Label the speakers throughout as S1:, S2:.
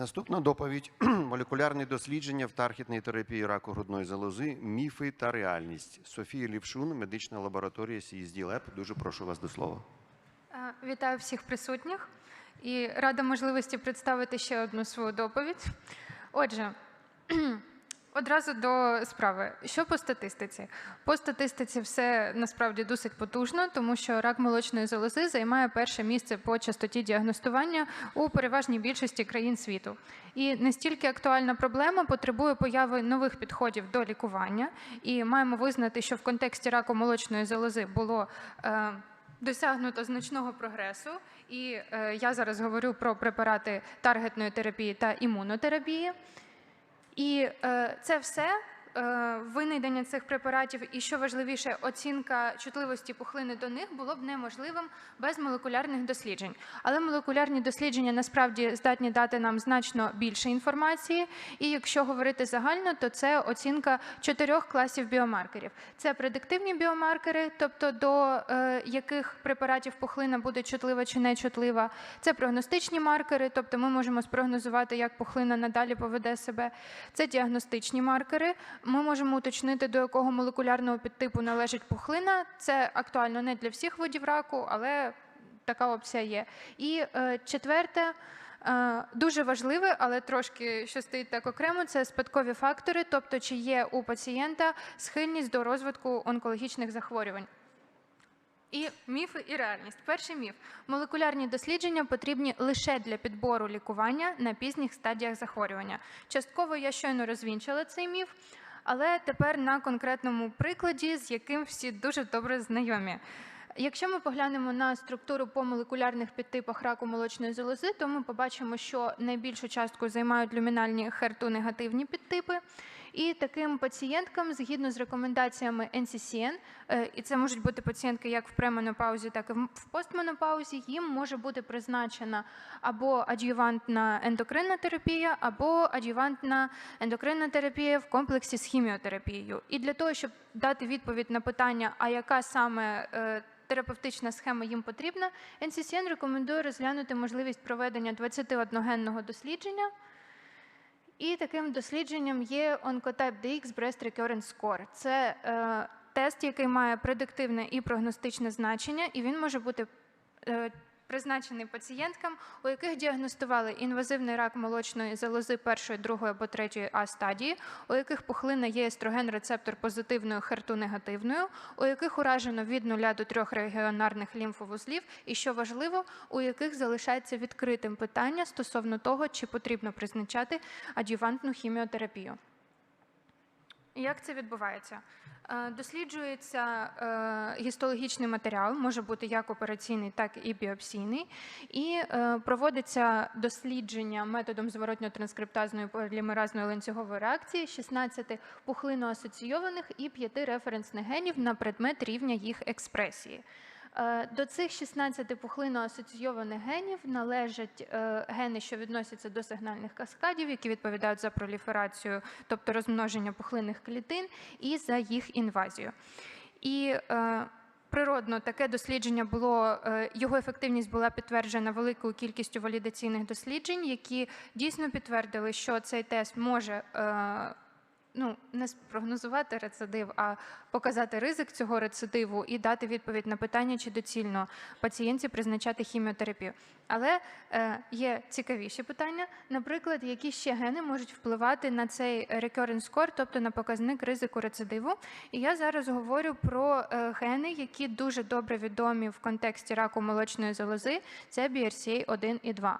S1: Наступна доповідь молекулярні дослідження в тархітній терапії раку грудної залози, міфи та реальність. Софія Лівшун, медична лабораторія CSD Lab. Дуже прошу вас до слова.
S2: Е, Вітаю всіх присутніх і рада можливості представити ще одну свою доповідь. Отже, одразу до справи. Що по статистиці? По статистиці все насправді досить потужно, тому що рак молочної залози займає перше місце по частоті діагностування у переважній більшості країн світу. І настільки актуальна проблема потребує появи нових підходів до лікування. І маємо визнати, що в контексті раку молочної залози було. Е, Досягнуто значного прогресу, і е, я зараз говорю про препарати таргетної терапії та імунотерапії. І е, це все винайдення цих препаратів, і що важливіше, оцінка чутливості пухлини до них було б неможливим без молекулярних досліджень. Але молекулярні дослідження насправді здатні дати нам значно більше інформації. І якщо говорити загально, то це оцінка чотирьох класів біомаркерів. Це предиктивні біомаркери, тобто до е, яких препаратів пухлина буде чутлива чи не чутлива. Це прогностичні маркери, тобто ми можемо спрогнозувати, як пухлина надалі поведе себе. Це діагностичні маркери. Ми можемо уточнити, до якого молекулярного підтипу належить пухлина. Це актуально не для всіх видів раку, але така опція є. І е, четверте. е, Дуже важливе, але трошки що стоїть так окремо, це спадкові фактори, тобто чи є у пацієнта схильність до розвитку онкологічних захворювань. І міфи і реальність. Перший міф: молекулярні дослідження потрібні лише для підбору лікування на пізніх стадіях захворювання. Частково я щойно розвінчила цей міф, але тепер на конкретному прикладі, з яким всі дуже добре знайомі. Якщо ми поглянемо на структуру по молекулярних підтипах раку молочної залози, то ми побачимо, що найбільшу частку займають люмінальні HER2-негативні підтипи. І таким пацієнткам, згідно з рекомендаціями NCCN, е, і це можуть бути пацієнтки як в пременопаузі, так і в постменопаузі, їм може бути призначена або адювантна ендокринна терапія, або адювантна ендокринна терапія в комплексі з хіміотерапією. І для того, щоб дати відповідь на питання, а яка саме е, терапевтична схема їм потрібна, NCCN рекомендує розглянути можливість проведення 21-генного дослідження. І таким дослідженням є Oncotype DX Breast Recurrence Score. Це е, тест, який має предиктивне і прогностичне значення, і він може бути е, призначений пацієнткам, у яких діагностували інвазивний рак молочної залози першої, другої або третьої А стадії, у яких пухлина є естроген рецептор позитивною, херту негативною, у яких уражено від 0 до 3 регіонарних лімфовузлів, і що важливо, у яких залишається відкритим питання стосовно того, чи потрібно призначати адювантну хіміотерапію. Як це відбувається? Е, Досліджується е, гістологічний матеріал, може бути як операційний, так і біопсійний, і е, проводиться дослідження методом зворотньо-транскриптазної полімеразної ланцюгової реакції 16 пухлино-асоційованих і 5 референсних генів на предмет рівня їх експресії. Е, До цих 16 пухлино-асоційованих генів належать е, гени, що відносяться до сигнальних каскадів, які відповідають за проліферацію, тобто розмноження пухлинних клітин, і за їх інвазію. І е, Природно, таке дослідження було його ефективність була підтверджена великою кількістю валідаційних досліджень, які дійсно підтвердили, що цей тест може ну, не спрогнозувати рецидив, а показати ризик цього рецидиву і дати відповідь на питання, чи доцільно пацієнтці призначати хіміотерапію. Але е, є цікавіші питання, наприклад, які ще гени можуть впливати на цей recurrence score, тобто на показник ризику рецидиву. І я зараз говорю про е, гени, які дуже добре відомі в контексті раку молочної залози. Це BRCA1 і 2.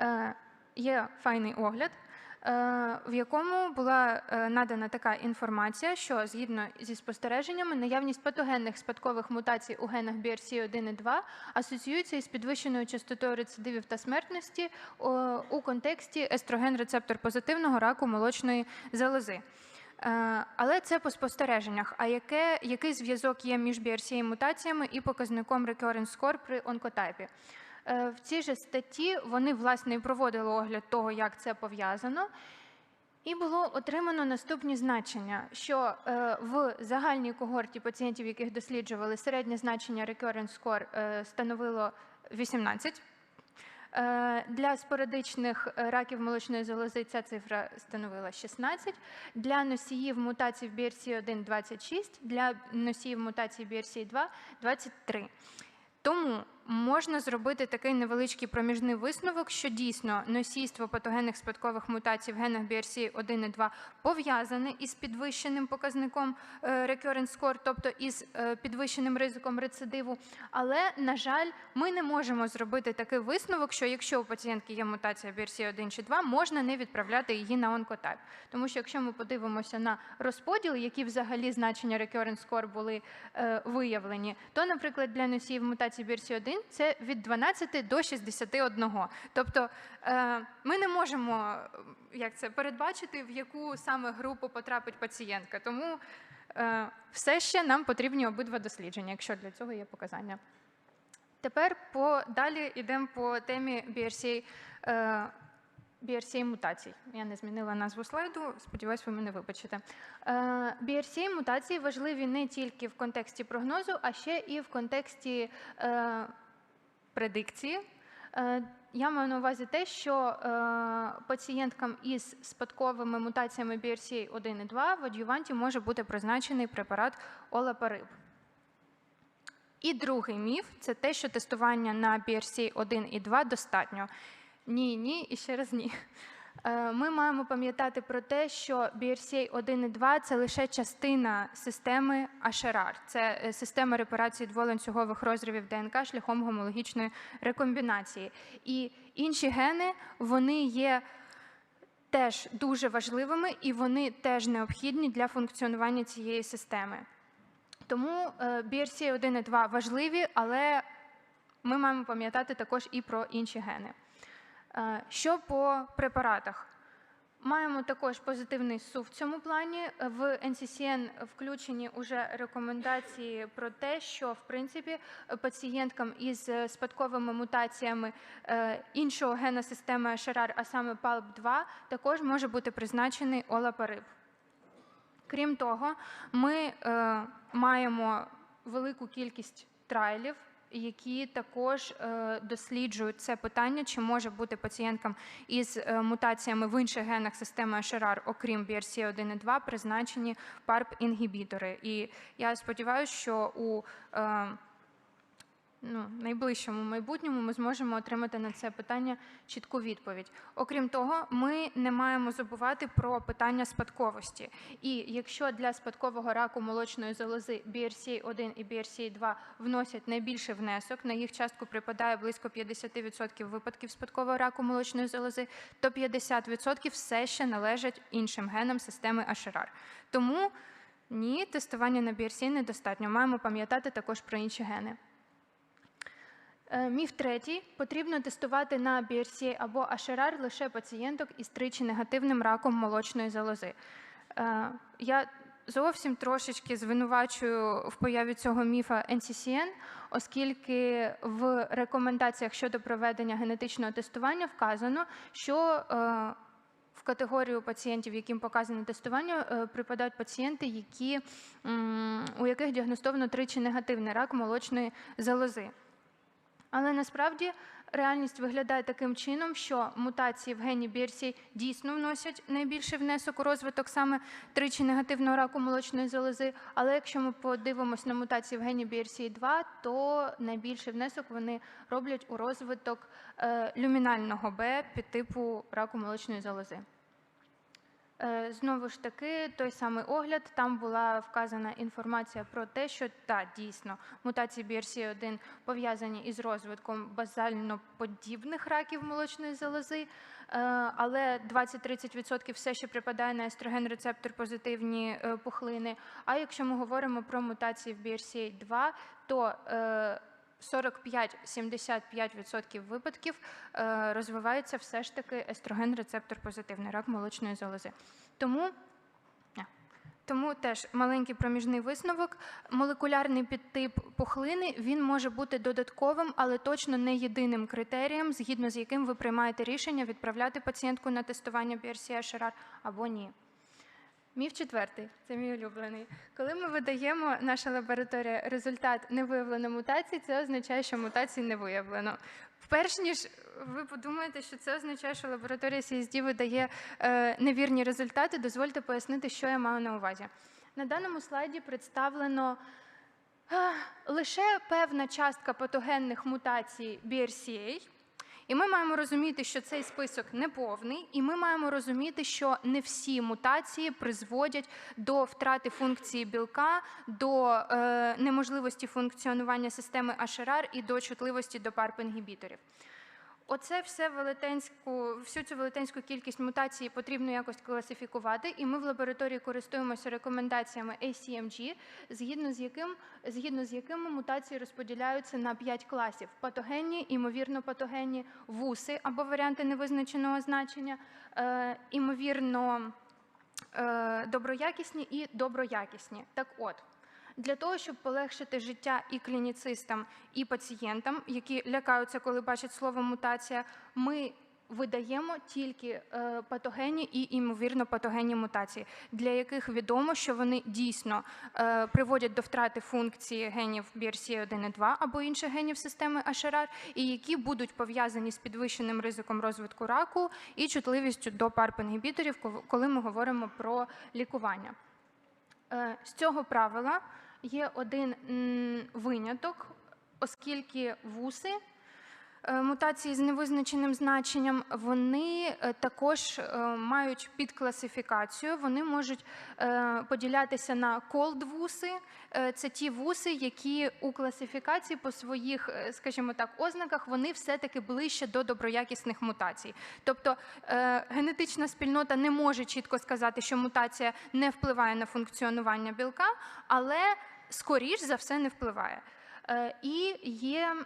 S2: Е, Є файний огляд, в якому була е, надана така інформація, що згідно зі спостереженнями, наявність патогенних спадкових мутацій у генах BRCA1 і 2 асоціюється із підвищеною частотою рецидивів та смертності у контексті естроген-рецептор позитивного раку молочної залози. Е, Але це по спостереженнях. А яке, який зв'язок є між BRCA-мутаціями і показником recurrence score при онкотайпі? Е, В цій же статті вони власне і проводили огляд того, як це пов'язано. І було отримано наступні значення, що е, в загальній когорті пацієнтів, яких досліджували, середнє значення recurrence score е, становило 18. Е, Для спорадичних раків молочної залози ця цифра становила 16, для носіїв мутацій в BRCA1 – 26, для носіїв мутацій BRCA2 – 23. Тому можна зробити такий невеличкий проміжний висновок, що дійсно носійство патогенних спадкових мутацій в генах BRCA1 і 2 пов'язане із підвищеним показником е, recurrence score, тобто із е, підвищеним ризиком рецидиву. Але, на жаль, ми не можемо зробити такий висновок, що якщо у пацієнтки є мутація BRCA1 чи 2, можна не відправляти її на онкотайп. Тому що якщо ми подивимося на розподіл, які взагалі значення recurrence score були е, виявлені, то, наприклад, для носіїв мутації BRCA1 це від 12 до 61. Тобто е, ми не можемо е, як це, передбачити, в яку саме групу потрапить пацієнтка. Тому е, все ще нам потрібні обидва дослідження, якщо для цього є показання. Тепер по, далі йдемо по темі BRCA, BRCA мутацій. Я не змінила назву слайду, сподіваюсь, ви мене вибачите. BRCA мутації важливі не тільки в контексті прогнозу, а ще і в контексті предикції. Е, Я маю на увазі те, що е, пацієнткам із спадковими мутаціями BRCA1 і 2 в адюванті може бути призначений препарат Олапариб. І другий міф це те, що тестування на BRCA1 і 2 достатньо. Ні, ні і ще раз ні. Е, Ми маємо пам'ятати про те, що BRCA1 і 2 це лише частина системи HRR. Це е, система репарації дволанцюгових розривів ДНК шляхом гомологічної рекомбінації. І інші гени вони є теж дуже важливими і вони теж необхідні для функціонування цієї системи. Тому е, BRCA1 і 2 важливі, але ми маємо пам'ятати також і про інші гени. Е, Що по препаратах? Маємо також позитивний СУВ в цьому плані. В NCCN включені уже рекомендації про те, що в принципі пацієнткам із спадковими мутаціями е, іншого гена системи HRR, а саме PALB2, також може бути призначений олапариб. Крім того, ми е, маємо велику кількість трайлів, які також е, досліджують це питання, чи може бути пацієнткам із е, мутаціями в інших генах системи HRR, окрім BRCA1 і 2, призначені PARP-інгібітори. І я сподіваюся, що у е, ну, найближчому майбутньому ми зможемо отримати на це питання чітку відповідь. Окрім того, ми не маємо забувати про питання спадковості. І якщо для спадкового раку молочної залози BRCA1 і BRCA2 вносять найбільший внесок, на їх частку припадає близько 50% випадків спадкового раку молочної залози, то 50% все ще належать іншим генам системи HRR. Тому ні, тестування на BRCA недостатньо. Маємо пам'ятати також про інші гени. Е, Міф третій. Потрібно тестувати на BRCA або HRR лише пацієнток із тричі негативним раком молочної залози. Е, Я зовсім трошечки звинувачую в появі цього міфа NCCN, оскільки в рекомендаціях щодо проведення генетичного тестування вказано, що е, в категорію пацієнтів, яким показане тестування, припадають пацієнти, які, у яких діагностовано тричі негативний рак молочної залози. Але насправді реальність виглядає таким чином, що мутації в гені BRCA дійсно вносять найбільший внесок у розвиток саме тричі негативного раку молочної залози. Але якщо ми подивимось на мутації в гені BRCA2, то найбільший внесок вони роблять у розвиток е, люмінального Б підтипу раку молочної залози. Е, Знову ж таки, той самий огляд, там була вказана інформація про те, що так, дійсно, мутації BRCA1 пов'язані із розвитком базально-подібних раків молочної залози, е, але 20-30% все ще припадає на естроген-рецептор позитивні е, пухлини. А якщо ми говоримо про мутації в BRCA2, то 45-75% випадків е, розвивається все ж таки естроген-рецептор позитивний рак молочної залози. Тому тому теж маленький проміжний висновок. Молекулярний підтип пухлини він може бути додатковим, але точно не єдиним критерієм, згідно з яким ви приймаєте рішення відправляти пацієнтку на тестування BRCA-HRR або ні. Міф четвертий, це мій улюблений. Коли ми видаємо наша лабораторія результат невиявлено мутації, це означає, що мутацій не виявлено. перш ніж ви подумаєте, що це означає, що лабораторія CSD видає е, невірні результати, дозвольте пояснити, що я маю на увазі. На даному слайді представлено е, лише певна частка патогенних мутацій BRCA. І ми маємо розуміти, що цей список неповний, і ми маємо розуміти, що не всі мутації призводять до втрати функції білка, до е, неможливості функціонування системи HRR і до чутливості до PARP-інгібіторів. Оце все велетенську, всю цю велетенську кількість мутацій потрібно якось класифікувати, і ми в лабораторії користуємося рекомендаціями ACMG, згідно з яким згідно з якими мутації розподіляються на 5 класів: патогенні, імовірно патогенні, вуси або варіанти невизначеного значення, е, імовірно е, доброякісні і доброякісні. Так от. Для того, щоб полегшити життя і клініцистам, і пацієнтам, які лякаються, коли бачать слово мутація, ми видаємо тільки е, патогенні і імовірно патогенні мутації, для яких відомо, що вони дійсно е, приводять до втрати функції генів BRCA1 і 2 або інших генів системи HRR, і які будуть пов'язані з підвищеним ризиком розвитку раку і чутливістю до PARP-інгібіторів, коли ми говоримо про лікування. Е, З цього правила є один виняток, оскільки вуси, мутації з невизначеним значенням, вони е, також е, мають підкласифікацію. Вони можуть е, поділятися на колд-вуси. Е, Це ті вуси, які у класифікації по своїх, е, скажімо так, ознаках вони все-таки ближче до доброякісних мутацій. Тобто е, генетична спільнота не може чітко сказати, що мутація не впливає на функціонування білка, але скоріш за все не впливає. Е, І є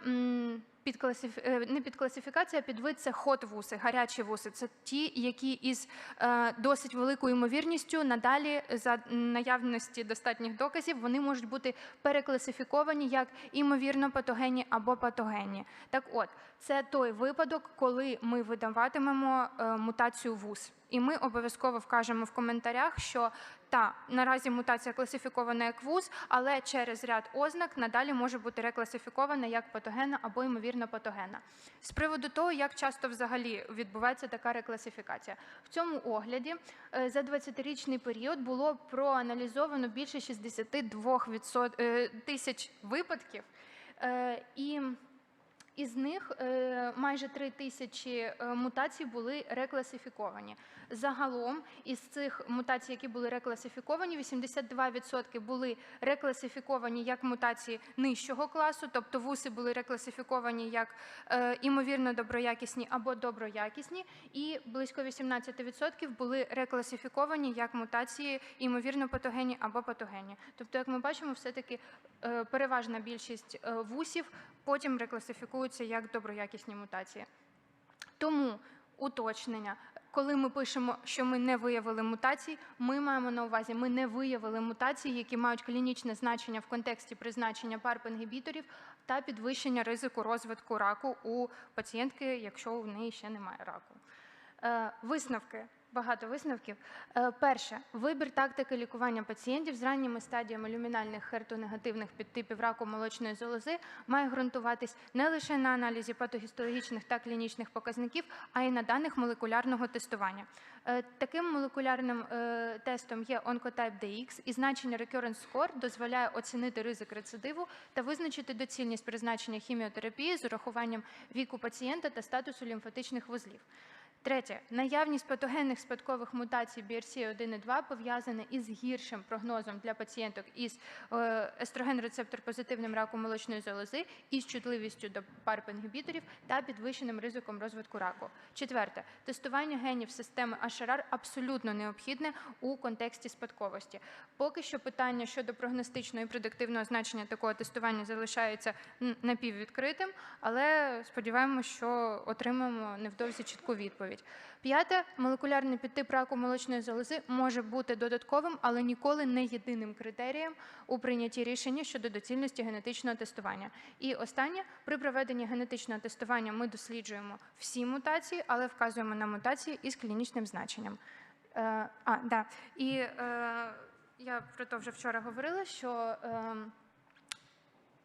S2: м, підкласиф... е, не підкласифікація, а підвид це хот вуси, гарячі вуси. Це ті, які із е, досить великою ймовірністю надалі за наявності достатніх доказів вони можуть бути перекласифіковані як імовірно патогенні або патогенні. Так от, це той випадок, коли ми видаватимемо е, мутацію вуз. І ми обов'язково вкажемо в коментарях, що та наразі мутація класифікована як вуз, але через ряд ознак надалі може бути рекласифікована як патогенна або ймовірно патогенна. З приводу того, як часто взагалі відбувається така рекласифікація, в цьому огляді е, за 20-річний період було проаналізовано більше 62 відсот- е, тисяч випадків. Е, І із них е, майже 3 тисячі е, мутацій були рекласифіковані. Загалом із цих мутацій, які були рекласифіковані, 82% були рекласифіковані як мутації нижчого класу, тобто вуси були рекласифіковані як е, імовірно доброякісні або доброякісні, і близько 18% були рекласифіковані як мутації імовірно патогенні або патогенні. Тобто, як ми бачимо, все-таки е, переважна більшість вусів потім рекласифікуються як доброякісні мутації. Тому уточнення, коли ми пишемо, що ми не виявили мутацій, ми маємо на увазі, ми не виявили мутації, які мають клінічне значення в контексті призначення PARP-інгібіторів та підвищення ризику розвитку раку у пацієнтки, якщо у неї ще немає раку. Е, Висновки. Багато висновків. Е, Перше, вибір тактики лікування пацієнтів з ранніми стадіями люмінальних хертонегативних підтипів раку молочної залози має ґрунтуватись не лише на аналізі патогістологічних та клінічних показників, а й на даних молекулярного тестування. Е, Таким молекулярним е, тестом є Oncotype DX, і значення Recurrence Score дозволяє оцінити ризик рецидиву та визначити доцільність призначення хіміотерапії з урахуванням віку пацієнта та статусу лімфатичних вузлів. Третє, наявність патогенних спадкових мутацій BRCA1 і 2 пов'язана із гіршим прогнозом для пацієнток із е, естроген-рецептор-позитивним раком молочної залози, із чутливістю до PARP-інгібіторів та підвищеним ризиком розвитку раку. Четверте, тестування генів системи HRR абсолютно необхідне у контексті спадковості. Поки що питання щодо прогностичного і предиктивного значення такого тестування залишається напіввідкритим, але сподіваємося, що отримаємо невдовзі чітку відповідь. П'яте, молекулярний підтип раку молочної залози може бути додатковим, але ніколи не єдиним критерієм у прийнятті рішення щодо доцільності генетичного тестування. І останнє, при проведенні генетичного тестування ми досліджуємо всі мутації, але вказуємо на мутації із клінічним значенням. Е, а, да. І е, я про то вже вчора говорила, що. Е,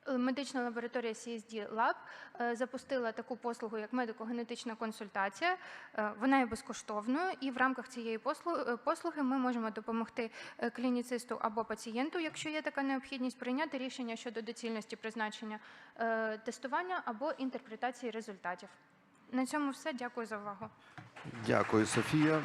S2: Медична лабораторія CSD Lab е, запустила таку послугу, як медико-генетична консультація. Е, Вона є безкоштовною, і в рамках цієї послу- е, послуги ми можемо допомогти е, клініцисту або пацієнту, якщо є така необхідність, прийняти рішення щодо доцільності призначення е, тестування або інтерпретації результатів. На цьому все. Дякую за увагу.
S1: Дякую, Софія.